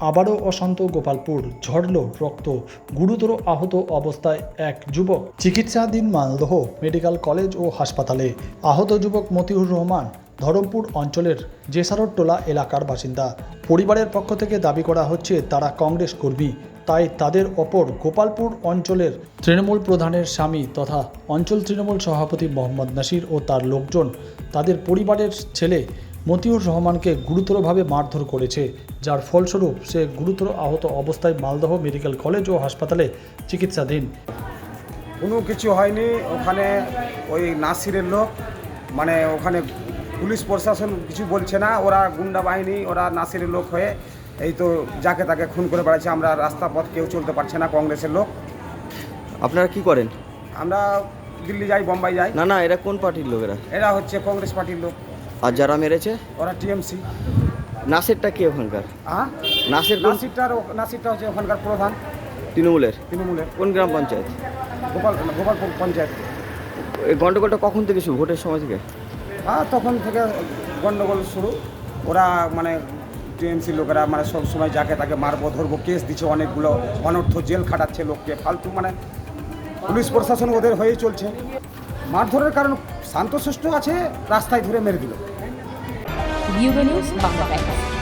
আবারও অশান্ত গোপালপুর, ঝরল রক্ত। গুরুতর আহত অবস্থায় এক যুবক। চিকিৎসাধীন মালদহ মেডিকেল কলেজ ও হাসপাতালে। আহত যুবক মতিউর রহমান, ধরমপুর অঞ্চলের জেসারট টোলা এলাকার বাসিন্দা। পরিবারের পক্ষ থেকে দাবি করা হচ্ছে, তারা কংগ্রেস কর্মী। তাই তাদের ওপর গোপালপুর অঞ্চলের তৃণমূল প্রধানের স্বামী তথা অঞ্চল তৃণমূল সভাপতি মোহাম্মদ নাসির ও তার লোকজন, তাদের পরিবারের ছেলে মতিউর রহমানকে গুরুতরভাবে মারধর করেছে যার ফলস্বরূপ সে গুরুতর আহত অবস্থায় মালদহ মেডিকেল কলেজ ও হাসপাতালে চিকিৎসাধীন। কোনো কিছু হয়নি ওখানে ওই নাসিরের লোক মানে ওখানে পুলিশ প্রশাসন কিছু বলছে না ওরা গুন্ডা বাহিনী ওরা নাসিরের লোক হয়ে এই তো যাকে তাকে খুন করে বেড়াচ্ছে আমরা রাস্তা পথ কেউ চলতে পারছে না কংগ্রেসের লোক। আপনারা কি করেন? আমরা দিল্লি যাই বোম্বাই যাই। না না এরা কোন পার্টির লোকেরা এরা হচ্ছে কংগ্রেস পার্টির লোক। আর যারা মেরেছে? ওরা টিএমসি। নাসেরটা কি ওখানকার? হ্যাঁ নাসের কোন? নাসিরটার নাসিরটা হচ্ছে ওখানকার প্রধান। তৃণমূলের। তৃণমূলের। কোন গ্রাম পঞ্চায়েত? গোপাল গোপালপুর পঞ্চায়েত। এই গন্ডগোলটা কখন থেকে শুরু? ভোটের সময় থেকে? হ্যাঁ তখন থেকে গন্ডগোল শুরু। ওরা মানে টিএমসি লোকেরা মানে সব সময় যাকে তাকে মারবো ধরবো কেস দিচ্ছে অনেকগুলো। অনর্থ জেল খাটাচ্ছে লোককে। ফালতু মানে পুলিশ প্রশাসন ওদের হয়েই চলছে। মারধরের কারণ শান্তশিষ্ট আছে রাস্তায় ধরে মেরে দিল। Bureau news Bangla Times